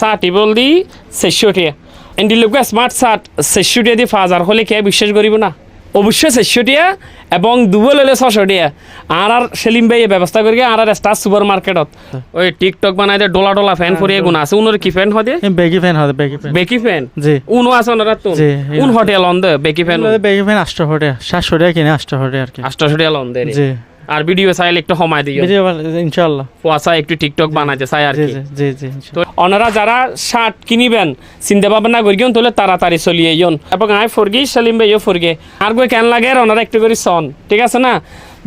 Shirt able দি চারশোটিয়া এন্ডি লোক smart shirt চারশোটিয়া দি ফাজার হলে কে বিশ্বাস করিব না? অবশ্যই চারশোটিয়া এবং দুবল হলে ছশোটিয়া। আর আর সেলিম ভাই ব্যবস্থা করি আর আর স্টার সুপার মার্কেটত ওই টিকটক বানাই দিয়ে ডোলা ডোলা ফ্যান ফুরিয়ে গুণ আছে। উনোর কি ফ্যান হয় বেগি ফ্যান হবে বেগি ফ্যান বেকি ফ্যান জি। উনো আছে ওনারা তো জি, উন হোটেল অন দে বেকি ফ্যান বেগি ফ্যান আটশো হটে সাতশো টাকা কিনে আটশো হটে আর কি। আষ্টশোটিয়া লন দে জি। আর ভিডিও চাইলে একটু সময় দিও। ইনশাল্লাহ কুয়াশা একটু টিকটক বানাইতে চাই আর কি। জি জি তো। ওনারা যারা শার্ট কিনিবেন চিন্তা ভাবনা করি তাহলে তাড়াতাড়ি চলিয়ে ইয়ন এবং আই ফরগি সালিম ভাইও ফরগে। আর গই কেন লাগে আর ওনারা একটু করে সন ঠিক আছে না?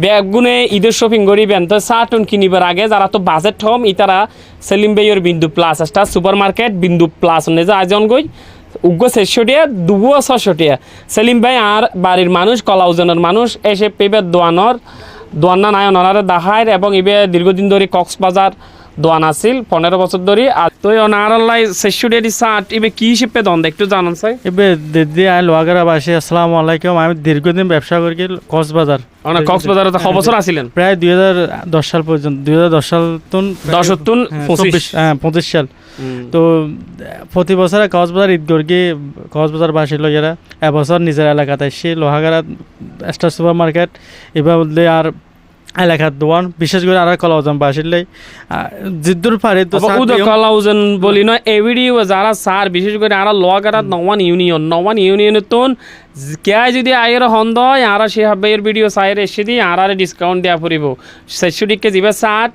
ব্যাগুনে ঈদের শপিং করিবেন তো শার্ট কিনিবার আগে যারা তো বাজেট হম ইতারা সেলিম ভাইয়ের বিন্দু প্লাস একটা সুপার মার্কেট বিন্দু প্লাস নে যে আজন গই উগ্র শেষটিয়া দুবো ছশটিয়া সেলিম ভাই আর বাড়ির মানুষ কলাউজনের মানুষ এসে পেবে দোয়ানোর দোয়ান্না নায়ন ওনারা দাহায় এবং ইবে দীর্ঘদিন ধরে কক্সবাজার দোয়ান আছিল পনেরো বছর ধরে। আর তো ওনারাল্লাই শেষটিয়া শার্ট ইবে কি হিসেবে দন একটু জানান চাই। এবার দিদি আই লোহাগারা বাসী আসসালামু আলাইকুম। আমি দীর্ঘদিন ব্যবসা করি কক্সবাজার। ওনা কক্সবাজারে তো বছর আছিলেন প্রায় দুই হাজার দশ সাল পর্যন্ত দুই হাজার দশ সাল তুন দশ তুন পঁচিশ। হ্যাঁ পঁচিশ সাল। তো প্রতি বছরে কক্সবাজার ঈদ গর্গি কক্সবাজার বাসী লোকেরা এবছর নিজের এলাকাতে এসে লোহাগাড়া স্টার সুপার মার্কেট এবার আর এলাকার দোয়ান বিশেষ করে আর কলাওজন বাসিলে জিদ্দুর পারে তো সাত কলাউজন বলি নয় এভিডিও যারা সার বিশেষ করে আর লোয়াগারাত নওয়ান ইউনিয়ন নওয়ান ইউনিয়নের তোন কে যদি আয়ের হন্দ আর সে হবে এর ভিডিও সাইরে এসে দিয়ে আর আর ডিসকাউন্ট দেওয়া পড়িব। চারশোটিকে যাবে ষাট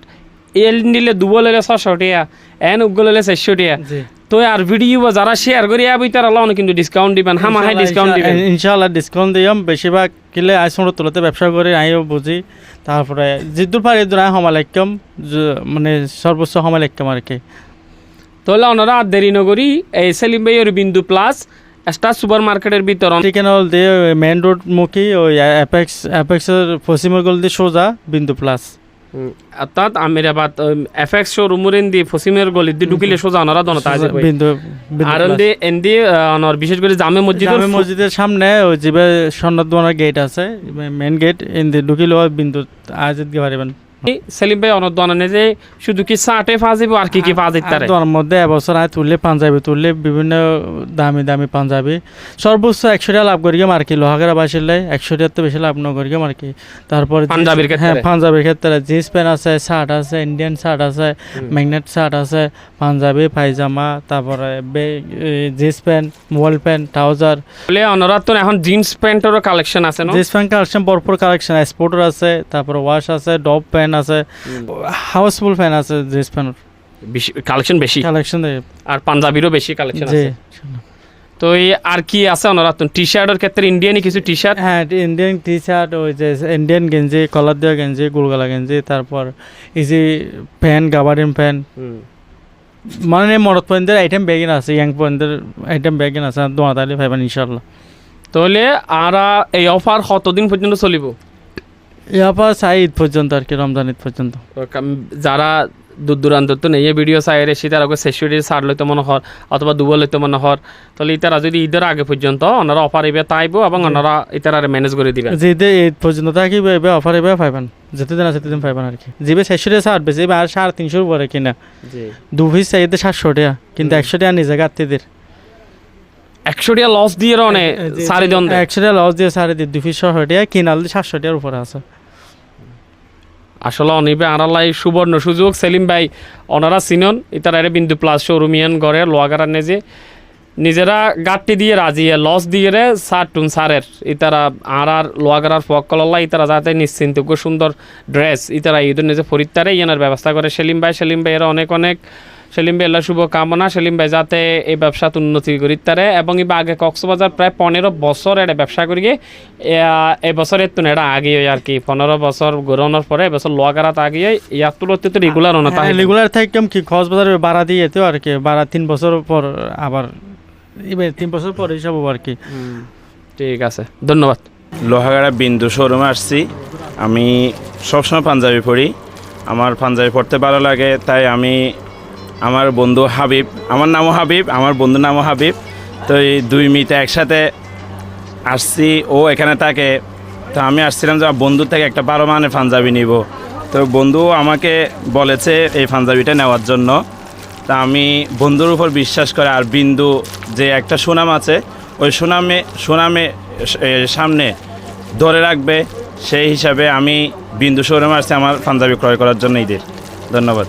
এল নিলে দুবল হলে ছশো টিয়া এন উগল হলে চারশো টিয়া তো আর ভিডিও যারা শেয়ার করে আবি তারা কিন্তু ডিসকাউন্ট দিবেন হামা হাই ডিসকাউন্ট দিবেন। ইনশাআল্লাহ ডিসকাউন্ট দিয়াম। বেশিরভাগ কিলে আই আইসন তোলাতে ব্যবসা করে আইও বুঝি। তারপরে জিদ্দুর পারে দূর সমালাক্যম মানে সর্বোচ্চ সমালাক্যম আর কি। তাহলে ওনারা আর দেরি নগরী এই সেলিম ভাইয়ের বিন্দু প্লাস স্টার সুপার মার্কেটের ভিতর চিকেন হল দিয়ে মেন রোড মুখী ওই অ্যাপেক্স অ্যাপেক্সের পশ্চিমের গল দিয়ে সোজা বিন্দু প্লাস। অর্থাৎ আমিরাবাদ এফএক্স শোরুমের এন্দি ফসিমের গলি দি ঢুকিলে সোজা ওনারা দনতা আছে আর এন্দি এন্দি অনর বিশেষ করে জামে মসজিদ জামে মসজিদের সামনে ওই যে গেট আছে মেন গেট ইন্দি ঢুকিলে বিন্দু আজ দিতে পারবেন সেলিম ভাই অনর দনানে যে শুধু কি চাটে ফাজিব আর কি কি ফাজিত তারে? তার মধ্যে এবছর আয় তুললে পাঞ্জাবি তুললে বিভিন্ন দামি দামি পাঞ্জাবি। সর্বোচ্চ একশো টাকা লাভ করি আর কি লোহাগারা বাসিলে একশো টাকার তো বেশি লাভ ন করি আর কি তারপরে পাঞ্জাবির? হ্যাঁ পাঞ্জাবির ক্ষেত্রে। জিন্স প্যান্ট আছে শার্ট আছে ইন্ডিয়ান শার্ট আছে ম্যাগনেট শার্ট আছে পাঞ্জাবি পায়জামা তারপরে jeans pant mobile pant trouser. বলে অনরা এখন জিন্স প্যান্টেরও কালেকশন আছে না জিন্স প্যান্ট কালেকশন ভরপুর কালেকশন স্পোর্টার আছে তারপরে ওয়াশ আছে ডব প্যান্ট আছে হাউসফুল ফ্যান আছে জিন্স প্যান্ট কালেকশন বেশি। কালেকশন আর পাঞ্জাবিরও বেশি কালেকশন আছে। তো এই আর কি আছে অনরা তো টি শার্টের ক্ষেত্রে ইন্ডিয়ানি কিছু টি শার্ট হ্যাঁ ইন্ডিয়ান টি শার্ট ওই যে ইন্ডিয়ান গেঞ্জি কলার দেওয়া গেঞ্জি গোলগলা গেঞ্জি তারপর এই যে প্যান্ট গাবারিন প্যান্ট মানে মরদ পয়েন্টের আইটেম বেগিন আছে ইয়াং পয়েন্টের আইটেম বেগিন আছে দোয়া তাহলে ভাইবেন ইনশাল্লাহ। তাহলে আর এই অফার কতদিন পর্যন্ত চলিব? পর চাই ঈদ পর্যন্ত আর কি রমজান ঈদ পর্যন্ত। যারা দূর দূরান্ত তো নেই ভিডিও চাইরে সে তারা সেসুরি সার লইতে মনে হর অথবা দুবল লইতে মনে হর। তাহলে ইতারা যদি ঈদের আগে পর্যন্ত ওনারা অফার ইবে তাইব এবং ওনারা ইতারা ম্যানেজ করে দিবেন। যে ঈদে পর্যন্ত থাকিবে এবার অফার এবার পাইবেন। যেতে দিন আছে দিন পাইবেন আর কি। যেবে চারশো টাকা ছাড় বেশি আর সাড়ে তিনশোর উপরে কিনা। দু পিস চাইতে সাতশো টাকা কিন্তু একশো টাকা নিজে গাত্তিদের একশো টাকা লস দিয়ে অনে সারি দন। একশো টাকা লস দিয়ে সাড়ে দিয়ে দু পিস ছশো টাকা কিনাল সাতশো টাকার উপরে আছে। আসলে অনিবে আনালাই সুবর্ণ সুযোগ সেলিম ভাই ওনারা চিনন ইতারা এর বিন্দু প্লাস শোরুমিয়ান গড়ে লোয়াগারার নেজে। নিজেরা গাটটি দিয়ে রাজি লস দিয়ে রে সার টুন সারের। ইতারা আর আর লোয়াগারার ফক কলল্লা ইতারা যাতে নিশ্চিন্ত সুন্দর ড্রেস ইতারা ঈদের নিজে ফরিত্তারে ইয়ানের ব্যবস্থা করে। সেলিম ভাই সেলিম ভাই এরা অনেক অনেক সেলিম ভাই এলার শুভ কামনা সেলিম ভাই যাতে এই ব্যবসাত উন্নতি করিতারে এবং ইবা আগে কক্সবাজার প্রায় পনেরো বছর এটা ব্যবসা করিয়ে এই বছরের তো এটা আগে আর কি পনেরো বছর গরনের পরে এবছর লোয়াগারাত আগে ইয়ার তুলতে তো রেগুলার না তাই রেগুলার থাকতাম কি কক্সবাজারে বাড়া দিয়ে যেত আর কি বাড়া তিন বছর পর আবার এবার তিন বছর পর হিসাব হব আর কি। ঠিক আছে ধন্যবাদ। লোহাগাড়া বিন্দু শোরুমে আসছি। আমি সবসময় পাঞ্জাবি পরি। আমার পাঞ্জাবি পড়তে ভালো লাগে তাই আমি আমার বন্ধু হাবিব, আমার নামও হাবিব, আমার বন্ধুর নামও হাবিব। তো এই দুই মিতে একসাথে আসছি, ও এখানে থাকে। তো আমি আসছিলাম যে বন্ধুর থেকে একটা বারো মানের পাঞ্জাবি নিব। তো বন্ধু আমাকে বলেছে এই পাঞ্জাবিটা নেওয়ার জন্য। তা আমি বন্ধুর উপর বিশ্বাস করে আর বিন্দু যে একটা সুনাম আছে, ওই সুনামে সুনামে সামনে ধরে রাখবে। সেই হিসাবে আমি বিন্দু শোরুমে আসছি আমার পাঞ্জাবি ক্রয় করার জন্য ঈদের ধন্যবাদ।